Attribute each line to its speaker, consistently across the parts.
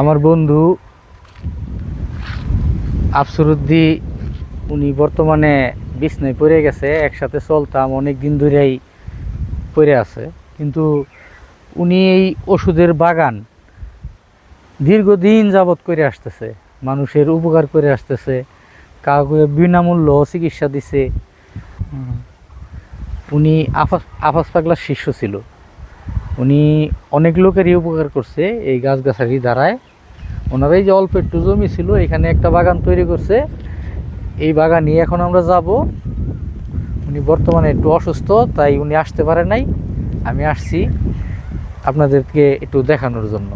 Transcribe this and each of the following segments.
Speaker 1: আমার বন্ধু আফসরুদ্দি, উনি বর্তমানে বিছনায় পড়ে গেছে, একসাথে চলতাম অনেক দিন ধরেই পড়ে আছে। কিন্তু উনি এই ওষুধের বাগান দীর্ঘদিন যাবৎ করে আসতেছে, মানুষের উপকার করে আসতেছে, কাউকে বিনামূল্য চিকিৎসা দিছে। উনি আফাস আফাস পাগলার শিষ্য ছিল। উনি অনেক লোকেরই উপকার করছে এই গাছগাছালি দ্বারায়। ওনার এই যে অল্প একটু জমি ছিল এখানে একটা বাগান তৈরি করছে। এই বাগানে এখন আমরা যাব। উনি বর্তমানে একটু অসুস্থ তাই উনি আসতে পারে নাই। আমি আসছি আপনাদেরকে একটু দেখানোর জন্য।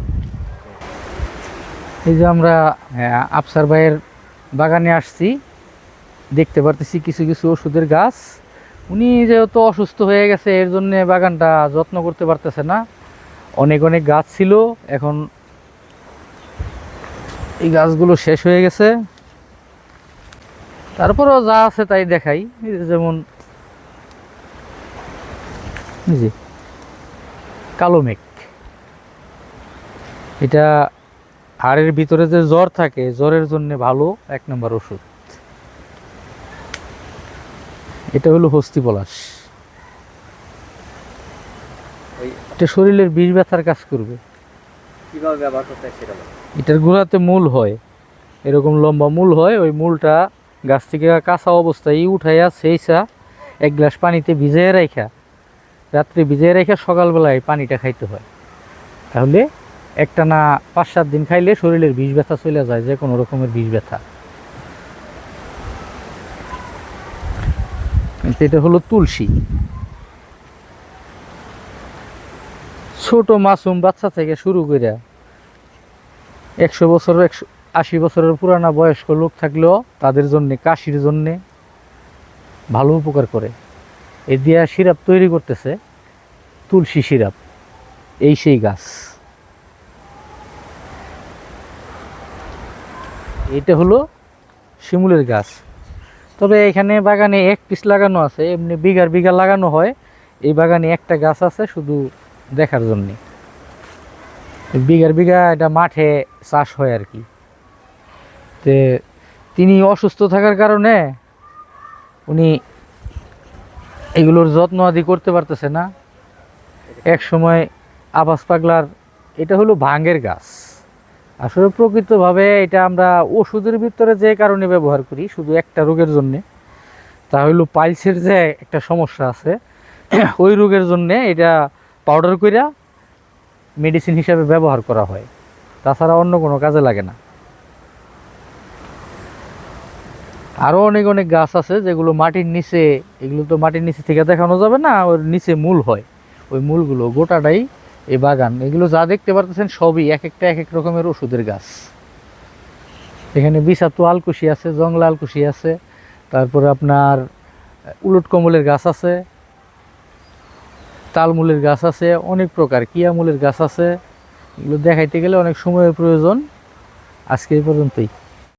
Speaker 1: এই যে আমরা হ্যাঁ, আফসার ভাইয়ের বাগানে আসছি। দেখতে পারতেছি কিছু কিছু ওষুধের গাছ। উনি যেহেতু অসুস্থ হয়ে গেছে এর জন্য বাগানটা যত্ন করতে পারতেছে না। অনেক অনেক গাছ ছিল এখন এই গাছগুলো শেষ হয়ে গেছে। তারপরেও যা আছে তাই দেখাই। যেমন কালো মেঘ। এটা হাড়ের ভিতরে যে জ্বর থাকে, জ্বরের জন্য ভালো, এক নম্বর ওষুধ। এটা হলো হস্তি পলাশ। এটা শরীরের বিষ ব্যথার কাজ করবে।
Speaker 2: কীভাবে ব্যবহার করতে সেটা।
Speaker 1: এটার গোড়াতে মূল হয়। এরকম লম্বা মূল হয়, ওই মূলটা গাছ থেকে কাঁচা অবস্থায় উঠাইয়া সেইসা এক গ্লাস পানিতে ভিজিয়ে রাখা রাত্রে ভিজিয়ে রেখে সকালবেলায় পানিটা খাইতে হয়। তাহলে একটা না পাঁচ সাত দিন খাইলে শরীরের বিষ ব্যথা চলে যায়, যে কোনো রকমের বিষ ব্যথা। এটা হলো তুলসী। ছোট মাসুম বাচ্চা থেকে শুরু করে একশো বছর, একশো আশি বছরের পুরানা বয়স্ক লোক থাকলেও তাদের জন্যে, কাশির জন্যে ভালো উপকার করে। এ দিয়া সিরাপ তৈরি করতেছে তুলসী সিরাপ, এই সেই গাছ। এটা হলো শিমুলের গাছ। তবে এখানে বাগানে এক পিস লাগানো আছে, এমনি বিঘার বিঘা লাগানো হয়। এই বাগানে একটা গাছ আছে শুধু দেখার জন্যে। বিঘার বিঘা এটা মাঠে চাষ হয় আর কি। তে তিনি অসুস্থ থাকার কারণে উনি এগুলোর যত্ন আদি করতে পারতেছে না। এক সময় আবাস পাগলার এটা হলো ভাঙ্গের গাছ। আসলে প্রকৃতভাবে এটা আমরা ওষুধের ভিতরে যে কারণে ব্যবহার করি, শুধু একটা রোগের জন্যে, তা হলো পাইলসের যে একটা সমস্যা আছে, ওই রোগের জন্যে এটা পাউডার কইরা মেডিসিন হিসাবে ব্যবহার করা হয়। তাছাড়া অন্য কোনো কাজে লাগে না। আরও অনেক অনেক গাছ আছে যেগুলো মাটির নিচে, এগুলো তো মাটির নিচে থেকে দেখানো যাবে না, ওর নিচে মূল হয়। ওই মূলগুলো গোটাটাই এই বাগান। এগুলো যা দেখতে পারতেছেন সবই এক একটা এক এক রকমের ওষুধের গাছ। এখানে বিষাক্ত আলকুশি আছে, জংলা আলকুশি আছে, তারপরে আপনার উলট কমলের গাছ আছে তালমূলের গাছ আছে, অনেক প্রকার। কিয়ামূলের গাছ আছে, এগুলো দেখাইতে গেলে অনেক সময়ের প্রয়োজন। আজকে এই পর্যন্তই।